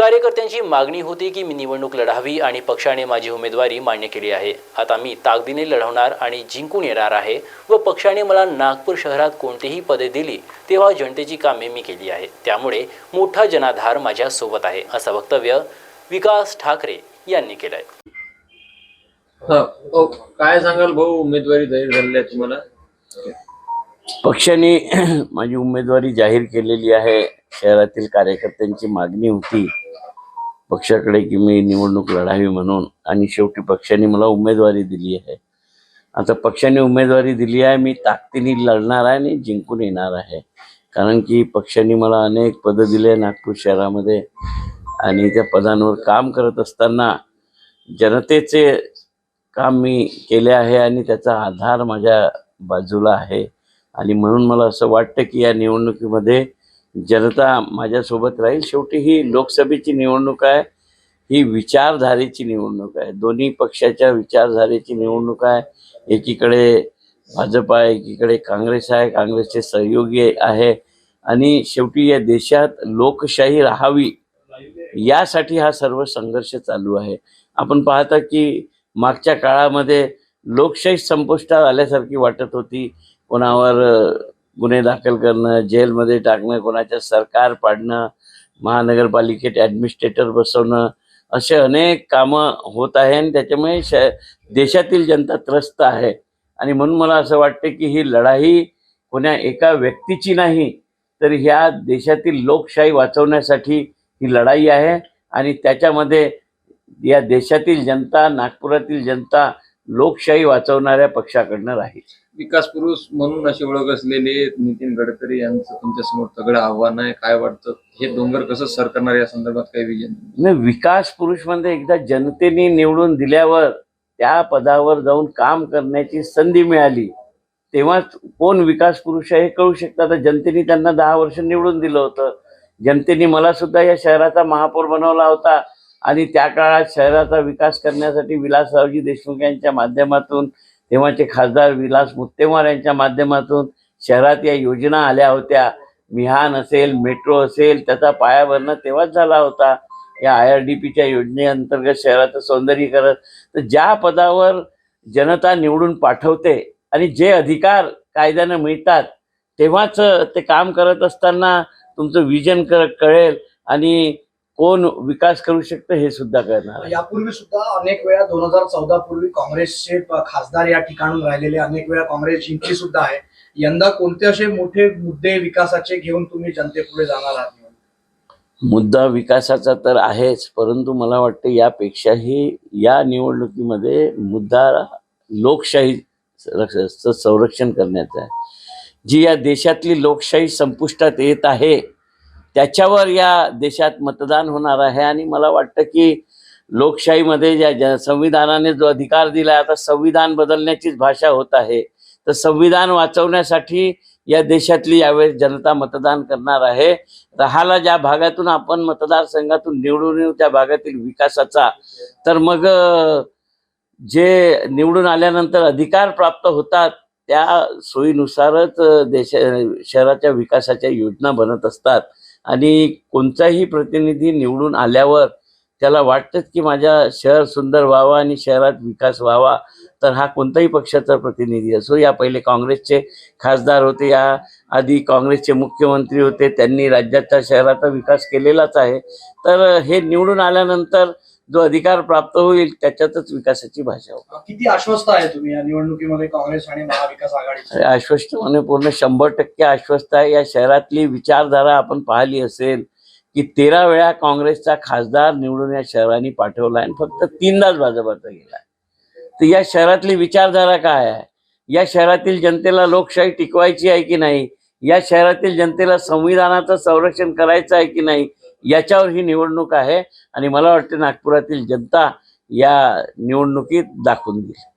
कार्यकर्त्यांची मागणी होती की मी निवडणूक लढावी आणि पक्षाने माझी उमेदवारी मान्य केली आहे. आता मी ताकदीने लढवणार आणि जिंकून येणार आहे व पक्षाने मला नागपूर शहरात कोणतीही पदे दिली तेव्हा जनतेची कामे मी केली आहे त्यामुळे मोठा जनाधार माझ्या सोबत आहे असं वक्तव्य विकास ठाकरे यांनी केलं आहे हा काय सांगाल भाऊ उमेदवारी जाहीर झालेली आहे तुम्हाला? पक्षाने माझी उमेदवारी जाहीर केलेली आहे. शहरातील कार्यकर्त्यांची मागणी होती. पक्षाकडे की मी निवडणूक लढावी म्हणून आणि शेवटी पक्षाने मला उमेदवारी दिली आहे. आता पक्षाने उमेदवारी दिली आहे मी ताकदीने लढणार आहे आणि जिंकून येणार आहे. कारण की पक्षाने मला अनेक पदं दिले नागपूर शहरामध्ये आणि त्या पदांवर काम करत असताना जनतेचे काम मी केले आहे आणि त्याचा आधार माझ्या बाजूला आहे. आणि म्हणून मला असं वाटतं की या निवडणुकीमध्ये जनता माझ्यासोबत राहील. शेवटी ही लोकसभेची निवडणूक आहे. ही विचारधारेची निवडणूक आहे. दोन्ही पक्षाच्या विचारधारेची निवडणूक आहे. एकीकडे भाजप आहे एकीकडे काँग्रेस आहे. काँग्रेसचे सहयोगी आहे. आणि शेवटी या देशात लोकशाही राहावी यासाठी हा सर्व संघर्ष चालू आहे. आपण पाहता की मागच्या काळामध्ये लोकशाही संपुष्टात आल्यासारखी वाटत होती. कोणावर गुन्हे दाखल करणं जेलमध्ये टाकणं कोणाच्या सरकार पाडणं महानगरपालिकेत ॲडमिनिस्ट्रेटर बसवणं असे अनेक कामं होत आहे आणि त्याच्यामुळे श देशातील जनता त्रस्त आहे. आणि म्हणून मला असं वाटतं की ही लढाई कोण्या एका व्यक्तीची नाही तर ह्या देशातील लोकशाही वाचवण्यासाठी ही लढाई आहे. आणि त्याच्यामध्ये या देशातील जनता नागपुरातील जनता लोकशाही वाचवणाऱ्या पक्षाकडनं राहील. विकास पुरुष म्हणून अशी ओळख असलेले नितीन गडकरी यांचं तुमच्यासमोर तगडं आव्हान आहे. काय वाटतं? हे डोंगर कसं सर करणार या संदर्भात काही विजन? नाही विकास पुरुष म्हणजे एकदा जनतेने निवडून दिल्यावर त्या पदावर जाऊन काम करण्याची संधी मिळाली. तेव्हाच कोण विकास पुरुष आहे हे कळू शकतं. आता जनतेने त्यांना दहा वर्ष निवडून दिलं होतं. जनतेने मला सुद्धा या शहराचा महापौर बनवला होता. आणि त्या काळात शहराचा विकास करण्यासाठी विलासरावजी देशमुख यांच्या माध्यमातून तेव्हाचे खासदार विलास मुत्तेमार यांच्या माध्यमातून शहरात या योजना आल्या होत्या. मिहान असेल मेट्रो असेल त्याचा पायाभरणं तेव्हाच झाला होता. या आय आर डी पीच्या योजनेअंतर्गत शहराचं सौंदर्यीकरण. तर ज्या पदावर जनता निवडून पाठवते आणि जे अधिकार कायद्यानं मिळतात तेव्हाच ते काम करत असताना तुमचं विजन क कळेल आणि कोण विकास करू शकतं हे सुद्धा कळणार आहे. यापूर्वी सुद्धा अनेक वेळा दोन हजार चौदा पूर्वी काँग्रेसचे खासदार या ठिकाणून राहिलेले अनेक वेळा काँग्रेस जिंकली सुद्धा आहे. यंदा कोणते असे मोठे मुद्दे विकासाचे घेऊन तुम्ही जनतेपुढे जाणार आहात? मुद्दा विकासाचा तर आहेच परंतु मला वाटतं यापेक्षाही या निवडणुकीमध्ये मुद्दा लोकशाही संरक्षण करण्याचा आहे. जी या देशातली लोकशाही संपुष्टात येत आहे त्याच्यावर या देशात मतदान होणार आहे. आणि मला वाटतं की लोकशाहीमध्ये ज्या ज्या संविधानाने जो अधिकार दिला आता संविधान बदलण्याचीच भाषा होत आहे. तर संविधान वाचवण्यासाठी या देशातली यावेळेस जनता मतदान करणार आहे. राहाला ज्या भागातून आपण मतदारसंघातून निवडून येऊ त्या भागातील विकासाचा तर मग जे निवडून आल्यानंतर अधिकार प्राप्त होतात त्या सोयीनुसारच देश शहराच्या विकासाच्या योजना बनत असतात. आणि कोणताही प्रतिनिधी निवडून आल्यावर त्याला वाटतंच की माझ्या शहर सुंदर व्हावा आणि शहरात विकास व्हावा तर हा कोणताही पक्षाचा प्रतिनिधी असो. या पहिले काँग्रेसचे खासदार होते या आधी काँग्रेसचे मुख्यमंत्री होते त्यांनी राज्याचा शहराचा विकास केलेलाच आहे. तर हे निवडून आल्यानंतर जो अधिकार प्राप्त होईल त्याच्यातच विकासाची भाषा होईल. किती आश्वस्त आहे तुम्ही या निवडणुकीमध्ये काँग्रेस आणि महाविकास आघाडी आश्वस्तपणे पूर्ण शंभर टक्के आश्वस्त आहे. या शहरातली विचारधारा आपण पाहिली असेल की तेरा वेळा काँग्रेसचा खासदार निवडून या शहराने पाठवला आणि फक्त तीनदाच भाजपाचा गेला तर या शहरातली विचारधारा काय आहे? या शहरातील जनतेला लोकशाही टिकवायची आहे की नाही? या शहरातील जनतेला संविधानाचं संरक्षण करायचं आहे की नाही? याच्यावर ही निवडणूक आहे आणि मला वाटतं नागपुरातील जनता या निवडणुकीत दाखवून देईल.